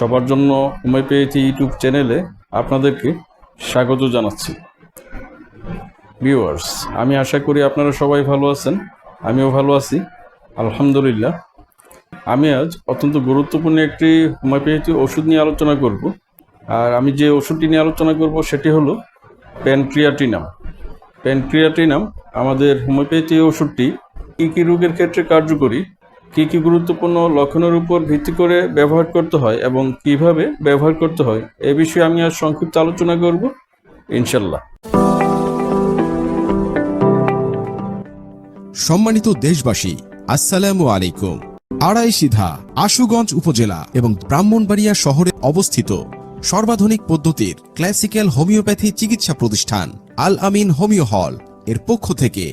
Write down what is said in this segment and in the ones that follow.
সবার জন্য homeopathy YouTube চ্যানেলে আপনাদেরকে স্বাগত জানাচ্ছি। ভিউয়ার্স, আমি আশা করি আপনারা সবাই ভালো আছেন, আমিও ভালো আছি, আলহামদুলিল্লাহ। আমি আজ অত্যন্ত গুরুত্বপূর্ণ একটি হোমিওপ্যাথি ওষুধ নিয়ে আলোচনা করব। আর আমি যে ওষুধটি নিয়ে আলোচনা করব সেটি হলো প্যানক্রিয়াটিনাম। প্যানক্রিয়াটিনাম, আমাদের হোমিওপ্যাথি ওষুধটি কী কী রোগের ক্ষেত্রে কার্যকরী কী কী গুরুত্বপূর্ণ লক্ষণের উপর ভিত্তি করে ব্যবহার করতে হয় এবং কীভাবে ব্যবহার করতে হয়, এ বিষয়ে আমি আজ সংক্ষিপ্ত আলোচনা করব ইনশাল্লাহ সম্মানিত দেশবাসী, আসসালামু আলাইকুম। আড়াই সিধা, আশুগঞ্জ উপজেলা এবং ব্রাহ্মণবাড়িয়া শহরে অবস্থিত সর্বাধুনিক পদ্ধতির ক্লাসিক্যাল হোমিওপ্যাথি চিকিৎসা প্রতিষ্ঠান আল আমিন হোমিও হল এর পক্ষ থেকে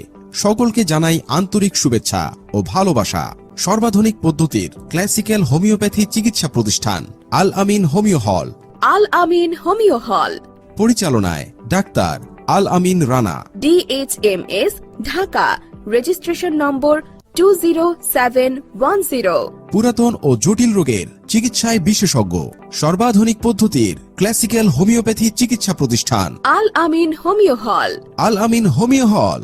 সকলকে জানাই আন্তরিক শুভেচ্ছা ও ভালোবাসা। সর্বাধুনিক পদ্ধতির ক্লাসিক্যাল হোমিওপ্যাথি চিকিৎসা প্রতিষ্ঠান আল আমিন হোমিও হল। আল আমিন হোমিও হল। পরিচালনায় doctor Al Amin Rana. DHMS Dhaka. Registration number two পুরাতন ও জটিল রোগের চিকিৎসায় বিশেষজ্ঞ সর্বাধুনিক পদ্ধতির ক্লাসিক্যাল হোমিওপ্যাথি চিকিৎসা প্রতিষ্ঠান। আল আমিন হোমিও হল। আল আমিন হোমিও হল।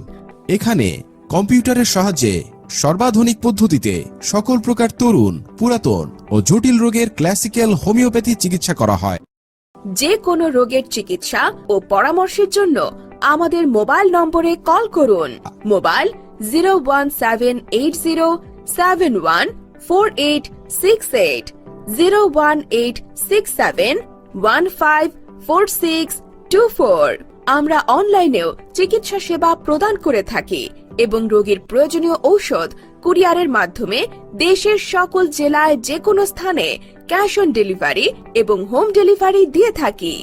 এখানে কম্পিউটারের সাহায্যে সর্বাধুনিক পদ্ধতিতে সকল প্রকার তরুণ, পুরাতন ও জটিল রোগের ক্লাসিক্যাল হোমিওপ্যাথি চিকিৎসা করা হয়। যে কোনো রোগের চিকিৎসা ও পরামর্শের জন্য আমাদের মোবাইল নম্বরে কল করুন। Mobile zero one seven eight zero seven one four eight six eight, zero one eight six seven one five four six two four. আমরা অনলাইনেও চিকিৎসা সেবা প্রদান করে থাকি। এবং রোগীর প্রয়োজনীয় ঔষধ কুরিয়ারের মাধ্যমে দেশের সকল জেলায় যে কোনো স্থানে ক্যাশ অন ডেলিভারি এবং হোম ডেলিভারি দিয়ে থাকি।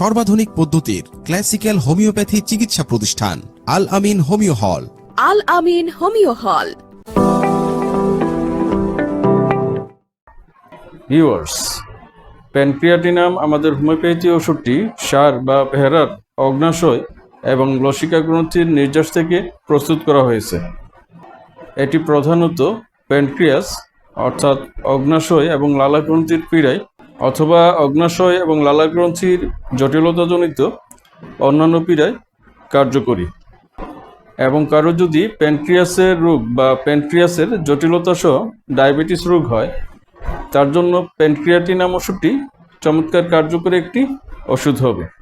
সর্বাধুনিক পদ্ধতির ক্লাসিক্যাল হোমিওপ্যাথি চিকিৎসা প্রতিষ্ঠান আল আমিন হোমিও হল। আল আমিন হোমিও হল। ভিউয়ার্স প্যানক্রিয়াটিনাম আমাদের হোমিওপ্যাথি ওষুধটি সার বা ভেড়ার অগ্নাশয় এবং লসিকা গ্রন্থির নির্যাস থেকে প্রস্তুত করা হয়েছে। এটি প্রধানত প্যানক্রিয়াস, অর্থাৎ অগ্নাশয় এবং লালা গ্রন্থির পীড়ায় অথবা অগ্নাশয় এবং লালা গ্রন্থির জটিলতাজনিত অন্যান্য পীড়ায় কার্যকরী। এবং কারও যদি প্যানক্রিয়াসের রোগ বা প্যানক্রিয়াসের জটিলতা সহ ডায়াবেটিস রোগ হয়, তার জন্য প্যানক্রিয়াটিনাম ওষুধটি চমৎকার কার্যকরী একটি ওষুধ হবে।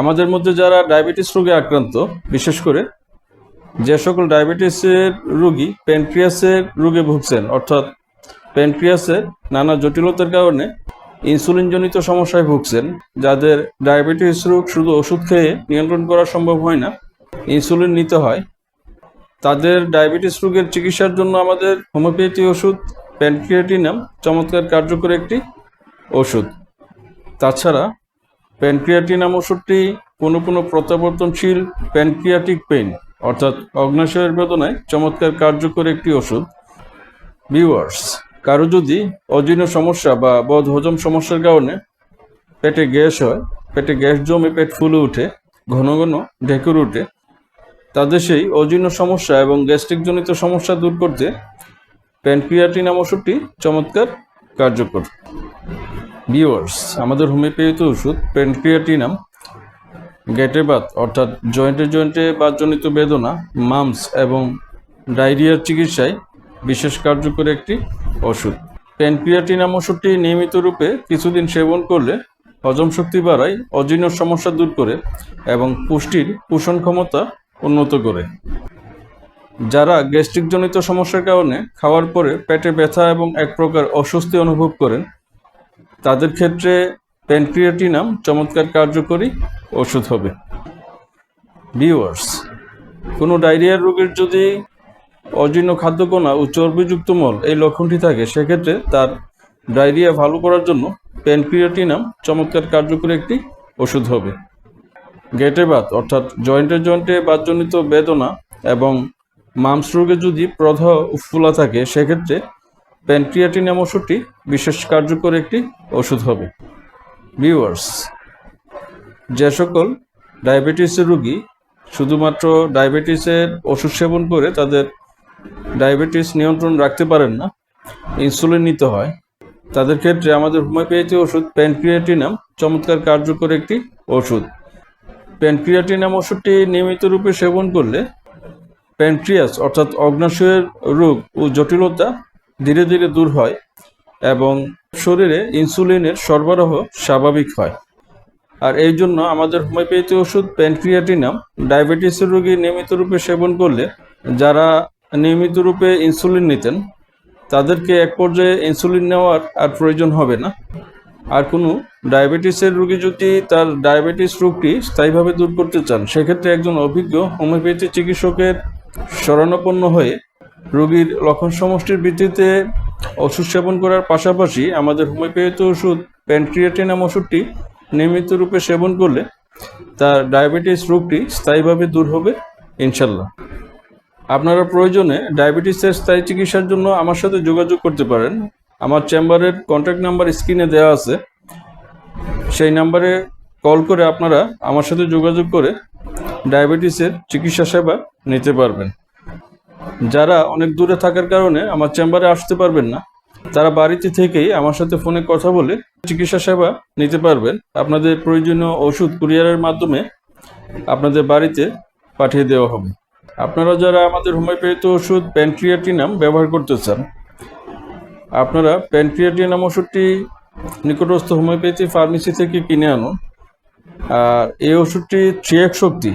আমাদের মধ্যে যারা ডায়াবেটিস রোগে আক্রান্ত, বিশেষ করে যে সকল ডায়াবেটিসের রোগী প্যানক্রিয়াসের রোগে ভুগছেন, অর্থাৎ প্যানক্রিয়াসের নানা জটিলতার কারণে ইনসুলিনজনিত সমস্যায় ভুগছেন, যাদের ডায়াবেটিস রোগ শুধু ওষুধ খেয়ে নিয়ন্ত্রণ করা সম্ভব হয় না, ইনসুলিন নিতে হয়, তাদের ডায়াবেটিস রোগের চিকিৎসার জন্য আমাদের হোমিওপ্যাথি ওষুধ, প্যানক্রিয়াটিনাম চমৎকার কার্যকর একটি ওষুধ। তাছাড়া প্যানক্রিয়াটিনাম ওষুধটি কোনো কোনো প্রত্যাবর্তনশীল প্যানক্রিয়াটিক পেইন, অর্থাৎ অগ্নাশয়ের বেদনায় চমৎকার কার্যকর একটি ওষুধ। ভিউয়ার্স, কারও যদি অজীর্ণ সমস্যা বা বদ হজম সমস্যার কারণে পেটে গ্যাস হয়, পেটে গ্যাস জমে পেট ফুলে ওঠে, ঘন ঘন ঢেকুর ওঠে, তাদের সেই অজীর্ণ সমস্যা এবং গ্যাস্ট্রিকজনিত সমস্যা দূর করতে প্যানক্রিয়াটিনাম ওষুধটি চমৎকার কার্যকর। ভিউয়ার্স আমাদের হোমিওপ্যাথি ওষুধ প্যানক্রিয়াটিনাম গেটে বাত অর্থাৎ জয়েন্টে জয়েন্টে বাতজনিত বেদনা মামস এবং ডায়রিয়ার চিকিৎসায় বিশেষ কার্যকর একটি ওষুধ। প্যানক্রিয়াটিনাম ওষুধটি নিয়মিত রূপে কিছুদিন সেবন করলে হজম শক্তি বাড়ায়, অজীর্ণ সমস্যা দূর করে এবং পুষ্টির পোষণ ক্ষমতা উন্নত করে। যারা গ্যাস্ট্রিক জনিত সমস্যার কারণে খাওয়ার পরে পেটে ব্যথা এবং এক প্রকার অস্বস্তি অনুভব করেন, তাদের ক্ষেত্রে প্যানক্রিয়াটিনাম চমৎকার কার্যকরী ওষুধ হবে। ভিউয়ার্স, কোনো ডায়রিয়ার রোগের যদি অজীর্ণ খাদ্যকণা ও চর্বিযুক্ত মল এই লক্ষণটি থাকে, সেক্ষেত্রে তার ডায়রিয়া ভালো করার জন্য প্যানক্রিয়াটিনাম চমৎকার কার্যকরী একটি ওষুধ হবে। গেটে বাত, অর্থাৎ জয়েন্টে জয়েন্টে বাতজনিত বেদনা এবং মামস রোগে যদি প্রধ ফুলা থাকে, সেক্ষেত্রে প্যানক্রিয়াটিনাম ওষুধটি বিশেষ কার্যকর একটি ওষুধ হবে। ভিউয়ার্স, যে সকল ডায়াবেটিসের রোগী শুধুমাত্র ডায়াবেটিসের ওষুধ সেবন করে তাদের ডায়াবেটিস নিয়ন্ত্রণ রাখতে পারেন না, ইনসুলিন নিতে হয়, তাদের ক্ষেত্রে আমাদের হোমিওপ্যাথি ওষুধ প্যানক্রিয়াটিনাম চমৎকার কার্যকর একটি ওষুধ। প্যানক্রিয়াটিনাম ওষুধটি নিয়মিত রূপে সেবন করলে প্যানক্রিয়াস, অর্থাৎ অগ্নাশয়ের রোগ ও জটিলতা ধীরে ধীরে দূর হয় এবং শরীরে ইনসুলিনের সরবরাহ স্বাভাবিক হয়। আর এই জন্য আমাদের হোমিওপ্যাথি ওষুধ প্যানক্রিয়াটিনাম ডায়াবেটিসের রোগী নিয়মিত রূপে সেবন করলে যারা নিয়মিত রূপে ইনসুলিন নিতেন, তাদেরকে এক পর্যায়ে ইনসুলিন নেওয়ার আর প্রয়োজন হবে না। আর কোনো ডায়াবেটিসের রোগী যদি তার ডায়াবেটিস রোগটি স্থায়ীভাবে দূর করতে চান, সেক্ষেত্রে একজন অভিজ্ঞ হোমিওপ্যাথি চিকিৎসকের শরণাপন্ন হয়ে রোগীর লক্ষণ সমষ্টির ভিত্তিতে ওষুধ সেবন করার পাশাপাশি আমাদের হোমিওপ্যাথি ওষুধ প্যানক্রিয়াটিনাম ওষুধটি নিয়মিত রূপে সেবন করলে তার ডায়াবেটিস রোগটি স্থায়ীভাবে দূর হবে, ইনশাল্লাহ। আপনারা প্রয়োজনে ডায়াবেটিসের স্থায়ী চিকিৎসার জন্য আমার সাথে যোগাযোগ করতে পারেন। আমার চেম্বারের কন্ট্যাক্ট নাম্বার স্ক্রিনে দেওয়া আছে। সেই নাম্বারে কল করে আপনারা আমার সাথে যোগাযোগ করে ডায়াবেটিসের চিকিৎসা সেবা নিতে পারবেন। যারা অনেক দূরে থাকার কারণে আমার চেম্বারে আসতে পারবেন না, তারা বাড়িতে থেকেই আমার সাথে ফোনে কথা বলে চিকিৎসা সেবা নিতে পারবেন। আপনাদের প্রয়োজনীয় ওষুধ কুরিয়ারের মাধ্যমে আপনাদের বাড়িতে পাঠিয়ে দেওয়া হবে। আপনারা যারা আমাদের হোমিওপ্যাথি ওষুধ প্যানক্রিয়াটিনাম ব্যবহার করতে চান, আপনারা প্যানক্রিয়াটিনাম ওষুধটি নিকটস্থ হোমিওপ্যাথি ফার্মেসি থেকে কিনে আনুন। আর এই ওষুধটি থ্রিএক্স শক্তি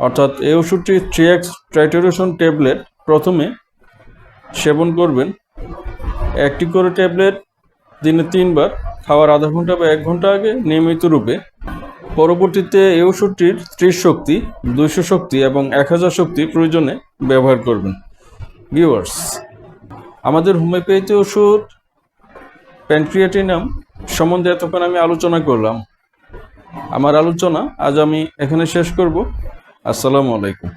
অর্থাৎ এই ওষুধটি থ্রিএক্স ট্রাইটোরেশন ট্যাবলেট প্রথমে সেবন করবেন। একটি করে ট্যাবলেট দিনে তিনবার, খাওয়ার আধা ঘণ্টা বা এক ঘণ্টা আগে নিয়মিত রূপে। পরবর্তীতে এই ওষুধটির ত্রিশ শক্তি, দুইশো শক্তি এবং এক হাজার শক্তি প্রয়োজনে ব্যবহার করবেন। ভিউয়ার্স আমাদের হোমিওপ্যাথি ওষুধ প্যানক্রিয়াটিনাম সম্বন্ধে এতক্ষণ আমি আলোচনা করলাম। আমার আলোচনা আজ আমি এখানে শেষ করব। আসসালামু আলাইকুম।